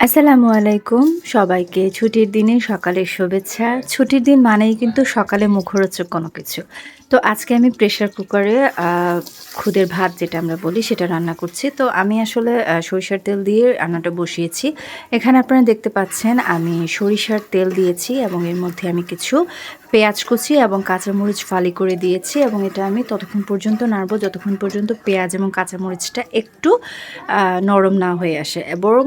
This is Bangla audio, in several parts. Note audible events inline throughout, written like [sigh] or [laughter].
আসসালামু আলাইকুম সবাইকে। ছুটির দিনে সকালের শুভেচ্ছা। ছুটির দিন মানেই কিন্তু সকালে মুখরোচক কোনো কিছু। তো আজকে আমি প্রেশার কুকারে খুদের ভাত যেটা আমরা বলি সেটা রান্না করছি। তো আমি আসলে সরিষার তেল দিয়ে রান্নাটা বসিয়েছি। এখানে আপনারা দেখতে পাচ্ছেন আমি সরিষার তেল দিয়েছি এবং এর মধ্যে আমি কিছু পেঁয়াজ কুচি এবং কাঁচামরিচ ফালি করে দিয়েছি এবং এটা আমি ততক্ষণ পর্যন্ত নাড়ব। যতক্ষণ পর্যন্ত পেঁয়াজ এবং কাঁচামরিচটা একটু নরম না হয়ে আসে। এবং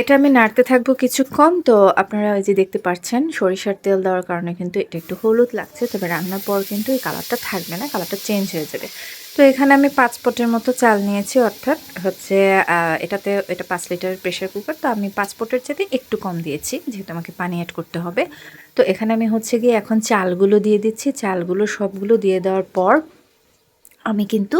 এটা আমি নাড়তে থাকব কিছুক্ষণ। তো আপনারা ওই যে দেখতে পাচ্ছেন, সরিষার তেল দেওয়ার কারণে কিন্তু এটা একটু হলুদ লাগছে। তবে রান্নার পর কিন্তু এই কালারটা থাকবে না, কালারটা চেঞ্জ হয়ে যাবে। তো এখানে আমি পাঁচ পটের মতো চাল নিয়েছি, অর্থাৎ হচ্ছে এটাতে, এটা পাঁচ লিটার প্রেশার কুকার তো আমি পাঁচ পটের চাইতে একটু কম দিয়েছি, যেহেতু আমাকে পানি অ্যাড করতে হবে। তো এখানে আমি হচ্ছে গিয়ে এখন চালগুলো দিয়ে দিচ্ছি। চালগুলো সবগুলো দিয়ে দেওয়ার পর আমি কিন্তু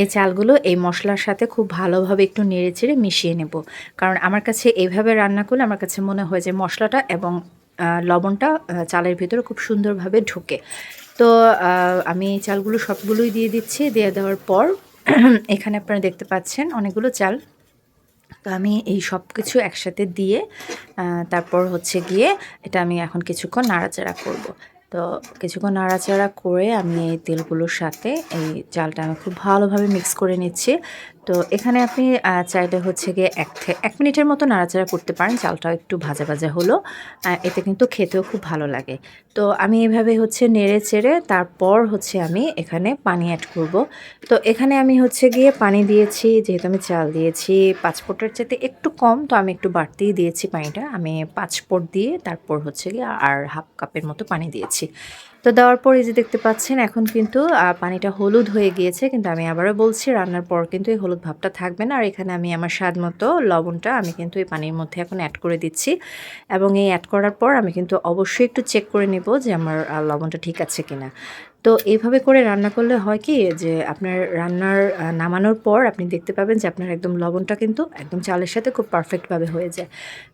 এই চালগুলো এই মশলার সাথে খুব ভালোভাবে একটু নেড়ে চেড়ে মিশিয়ে নেব। কারণ আমার কাছে এইভাবে রান্না করলে আমার কাছে মনে হয় যে মশলাটা এবং লবণটা চালের ভিতরে খুব সুন্দরভাবে ঢোকে। তো আমি এই চালগুলো সবগুলোই দিয়ে দিচ্ছি। দিয়ে দেওয়ার পর [clears throat] এখানে আপনারা দেখতে পাচ্ছেন অনেকগুলো চাল। তো আমি এই সব কিছু একসাথে দিয়ে তারপর হচ্ছে গিয়ে এটা আমি এখন কিছুক্ষণ নাড়াচাড়া করব। তো কিছুক্ষণ নাড়াচাড়া করে আমি এই তেলগুলোর সাথে এই চালটা আমি খুব ভালোভাবে মিক্স করে নিচ্ছি। তো এখানে আপনি চাইলে হচ্ছে গিয়ে এক এক মিনিটের মতো নাড়াচাড়া করতে পারেন, চালটাও একটু ভাজা ভাজা হলো। এতে কিন্তু খেতেও খুব ভালো লাগে। তো আমি এভাবে হচ্ছে নেড়ে চেড়ে তারপর হচ্ছে আমি এখানে পানি অ্যাড করব। তো এখানে আমি হচ্ছে গিয়ে পানি দিয়েছি, যেহেতু আমি চাল দিয়েছি, পাঁচ পোটের চাইতে একটু কম, তো আমি একটু বাড়তেই দিয়েছি পানিটা। আমি পাঁচ পোট দিয়ে তারপর হচ্ছে গিয়ে আর হাফ কাপের মতো পানি দিয়েছি। তো দেওয়ার পর এই যে দেখতে পাচ্ছেন, এখন কিন্তু পানিটা হলুদ হয়ে গিয়েছে। কিন্তু আমি আবারও বলছি, রান্নার পর কিন্তু এই হলুদ ভাবটা থাকবে না। আর এখানে আমি আমার স্বাদ মতো লবণটা আমি কিন্তু এই পানির মধ্যে এখন অ্যাড করে দিচ্ছি। এবং এই অ্যাড করার পর আমি কিন্তু অবশ্যই একটু চেক করে নেব যে আমার লবণটা ঠিক আছে কিনা। তো এইভাবে করে রান্না করলে হয় কি যে আপনার রান্নার নামানোর পর আপনি দেখতে পাবেন যে আপনার একদম লবণটা কিন্তু একদম চালের সাথে খুব পারফেক্টভাবে হয়ে যায়।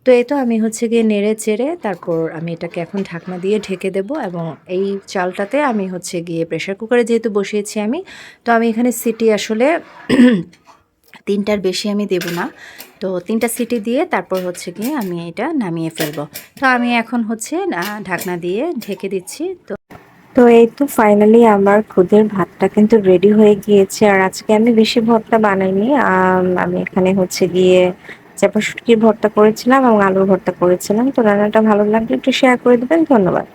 তো এই তো আমি হচ্ছে গিয়ে নেড়ে চেড়ে তারপর আমি এটাকে এখন ঢাকনা দিয়ে ঢেকে দেব এবং এই চালটাতে আমি হচ্ছে গিয়ে প্রেশার কুকারে যেহেতু বসিয়েছি আমি, তো আমি এখানে সিটি আসলে তিনটার বেশি আমি দেব না। তো তিনটা সিটি দিয়ে তারপর হচ্ছে গিয়ে আমি এটা নামিয়ে ফেলব। তো আমি এখন হচ্ছে ঢাকনা দিয়ে ঢেকে দিচ্ছি। তো তো এই তো ফাইনালি আমার খুদের ভাতটা কিন্তু রেডি হয়ে গিয়েছে। আর আজকে আমি বেশি ভর্তা বানাইনি। আমি এখানে হচ্ছে গিয়ে চাপা শুটকির ভর্তা করেছিলাম এবং আলুর ভর্তা করেছিলাম। তো রান্নাটা ভালো লাগলে একটু শেয়ার করে দেবেন। ধন্যবাদ।